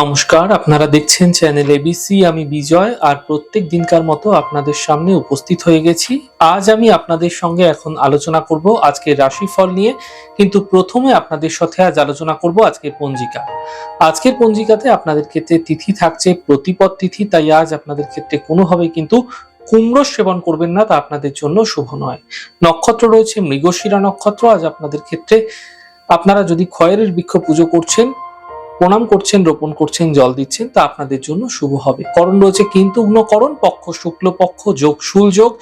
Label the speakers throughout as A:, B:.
A: নমস্কার, আপনারা দেখছেন চ্যানেল এবিসি আমি বিজয়, আর প্রত্যেক দিনকার মতো আপনাদের সামনে উপস্থিত হয়ে গেছি। আজ আমি আপনাদের সঙ্গে এখন আলোচনা করব আজকের রাশিফল নিয়ে, কিন্তু প্রথমে আপনাদের সাথে আজ আলোচনা করব আজকের পঞ্জিকা। আজকের পঞ্জিকাতে আপনাদের ক্ষেত্রে তিথি থাকছে, প্রতিপদ তিথি, তাই আজ আপনাদের ক্ষেত্রে কোনোভাবেই কিন্তু কুমড়ো সেবন করবেন না, তা আপনাদের জন্য শুভ নয়। নক্ষত্র রয়েছে মৃগশিরা নক্ষত্র, আজ আপনাদের ক্ষেত্রে আপনারা যদি খয়ের বৃক্ষ পুজো করছেন প্রণাম করছেন, রোপণ করছেন, জল দিচ্ছেন, তা আপনাদের জন্য শুভ হবে। করণ রয়েছে কিন্তু করণ পক্ষ শুক্ল পক্ষ যোগ যোগ,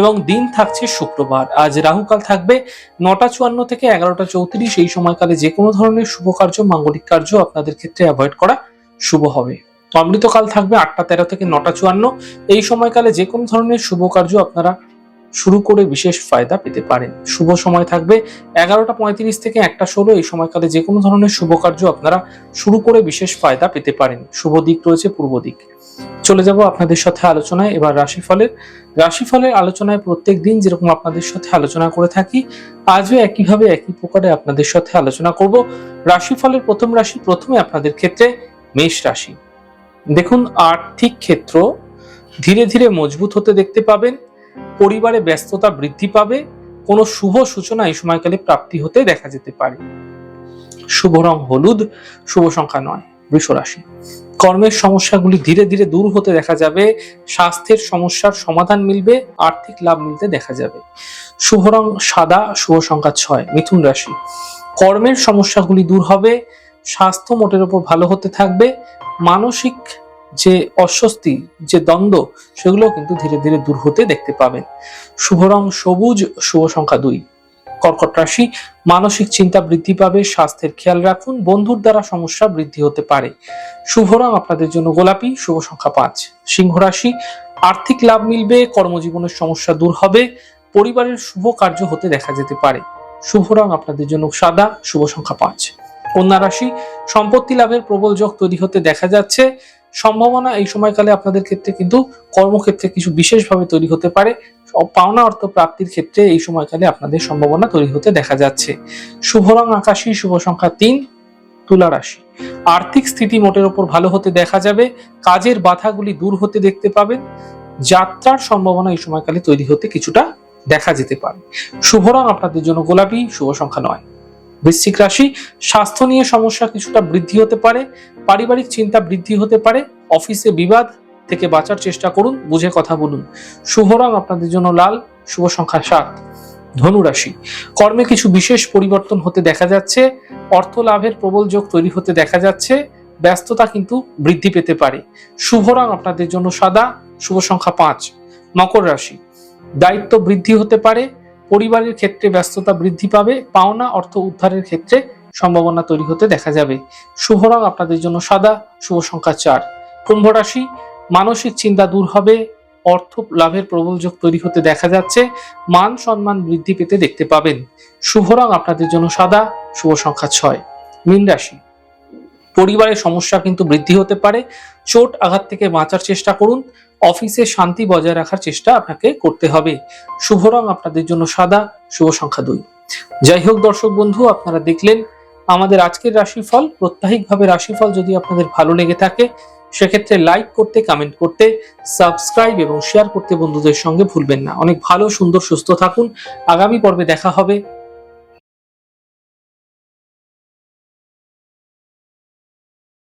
A: এবং দিন থাকছে শুক্রবার। আজ রাহুকাল থাকবে নটা চুয়ান্ন থেকে এগারোটা চৌত্রিশ। এই সময়কালে যে কোনো ধরনের শুভ কার্য, মাঙ্গলিক কার্য আপনাদের ক্ষেত্রে অ্যাভয়েড করা শুভ হবে। অমৃতকাল থাকবে আটটা তেরো থেকে নটা চুয়ান্ন। এই সময়কালে যে কোনো ধরনের শুভ কার্য আপনারা শুরু করে বিশেষ ফায়দা পেতে পারেন। শুভ সময় থাকবে এগারোটা পঁয়ত্রিশ থেকে একটা ষোলো, এই সময়কালে যে কোনো ধরনের শুভ কার্য আপনারা শুরু করে বিশেষ ফায়দা পেতে পারেন। শুভ দিক রয়েছে পূর্ব দিক। চলে যাব আপনাদের সাথে আলোচনায়। এবার রাশিফলের রাশিফলের আলোচনায় প্রত্যেক দিন যেরকম আপনাদের সাথে আলোচনা করে থাকি, আজও একইভাবে একই প্রকারে আপনাদের সাথে আলোচনা করব। রাশিফলের প্রথম রাশি প্রথমে আপনাদের ক্ষেত্রে মেষ রাশি। দেখুন, আর্থিক ক্ষেত্র ধীরে ধীরে মজবুত হতে দেখতে পাবেন। পরিবারে ব্যস্ততা বৃদ্ধি পাবে, কোনো শুভ সূচনা এই সময়কালে প্রাপ্তি হতে দেখা যেতে পারে। শুভ রং হলুদ, শুভ সংখ্যা নয়, বৃষ রাশি। কর্মের সমস্যাগুলি ধীরে ধীরে দূর হতে দেখা যাবে, স্বাস্থ্যের সমস্যার সমাধান মিলবে, আর্থিক লাভ মিলতে দেখা যাবে। শুভ রং সাদা, শুভ সংখ্যা ছয়, মিথুন রাশি। কর্মের সমস্যাগুলি দূর হবে, স্বাস্থ্য মোটের উপর ভালো হতে থাকবে, মানসিক যে অস্বস্তি, যে দ্বন্দ্ব সেগুলো কিন্তু ধীরে ধীরে দূর হতে দেখতে পাবেন শুভ রং সবুজ, শুভ সংখ্যা দুই। কর্কট রাশি, মানসিক চিন্তা বৃদ্ধি পাবে, স্বাস্থ্যের খেয়াল রাখুন, বন্ধুর দ্বারা সমস্যা বৃদ্ধি হতে পারে। শুভ রং আপনাদের জন্য গোলাপি, শুভ সংখ্যা পাঁচ। সিংহ রাশি, আর্থিক লাভ মিলবে, কর্মজীবনের সমস্যা দূর হবে, পরিবারের শুভ কার্য হতে দেখা যেতে পারে। শুভ রং আপনাদের জন্য সাদা, শুভ সংখ্যা পাঁচ। কন্যা রাশি, সম্পত্তি লাভের প্রবল যোগ তৈরি হতে দেখা যাচ্ছে সম্ভাবনা এই সময়কালে আপনাদের ক্ষেত্রে কিন্তু কর্মক্ষেত্রে কিছু বিশেষভাবে তৈরি হতে পারে। পাওনা অর্থ প্রাপ্তির ক্ষেত্রে এই সময়কালে আপনাদের সম্ভাবনা তৈরি হতে দেখা যাচ্ছে। শুভ রং আকাশী, শুভ সংখ্যা তিন, তুলা রাশি। আর্থিক স্থিতি মোটের ওপর ভালো হতে দেখা যাবে। কাজের বাধাগুলি দূর হতে দেখতে পাবেন। যাত্রার সম্ভাবনা এই সময়কালে তৈরি হতে কিছুটা দেখা যেতে পারে। শুভ রং আপনাদের জন্য গোলাপি, শুভ সংখ্যা নয়। বৃশ্চিক রাশি, স্বাস্থ্য নিয়ে সমস্যা কিছুটা বৃদ্ধি হতে পারে, পারিবারিক চিন্তা বৃদ্ধি হতে পারে, অফিসে বিবাদ থেকে বাঁচার চেষ্টা করুন, বুঝে কথা বলুন। শুভ রং আপনাদের জন্য লাল, শুভ সংখ্যা সাত। ধনু রাশি, কর্মে কিছু বিশেষ পরিবর্তন হতে দেখা যাচ্ছে, অর্থ লাভের প্রবল যোগ তৈরি হতে দেখা যাচ্ছে, ব্যস্ততা কিন্তু বৃদ্ধি পেতে পারে। শুভ রং আপনাদের জন্য সাদা, শুভ সংখ্যা পাঁচ। মকর রাশি, দায়িত্ব বৃদ্ধি হতে পারে পরিবারের ক্ষেত্রে ব্যস্ততা বৃদ্ধি পাবে, পাওনা অর্থ উদ্ধারের ক্ষেত্রে সম্ভাবনা তৈরি হতে দেখা যাবে। শুভ রং আপনাদের জন্য সাদা, শুভ সংখ্যা চার। কুম্ভ রাশি, মানসিক চিন্তা দূর হবে, অর্থ লাভের প্রবল যোগ তৈরি হতে দেখা যাচ্ছে, মান সম্মান বৃদ্ধি পেতে দেখতে পাবেন। শুভ রং আপনাদের জন্য সাদা, শুভ সংখ্যা ছয়। মীন রাশি পরিবারের সমস্যা কিন্তু বৃদ্ধি হতে পারে, চোট আঘাত থেকে বাঁচার চেষ্টা করুন অফিসে শান্তি বজায় রাখার চেষ্টা আপনাকে করতে হবে। শুভ রং আপনাদের জন্য সাদা, শুভ সংখ্যা দুই। যাই হোক দর্শক বন্ধু, আপনারা দেখলেন আমাদের আজকের রাশিফল। প্রত্যাহিকভাবে রাশিফল যদি আপনাদের ভালো লেগে থাকে, সেক্ষেত্রে লাইক করতে কমেন্ট করতে সাবস্ক্রাইব এবং শেয়ার করতে বন্ধুদের সঙ্গে ভুলবেন না। অনেক ভালো, সুন্দর, সুস্থ থাকুন। আগামী পর্বে দেখা হবে।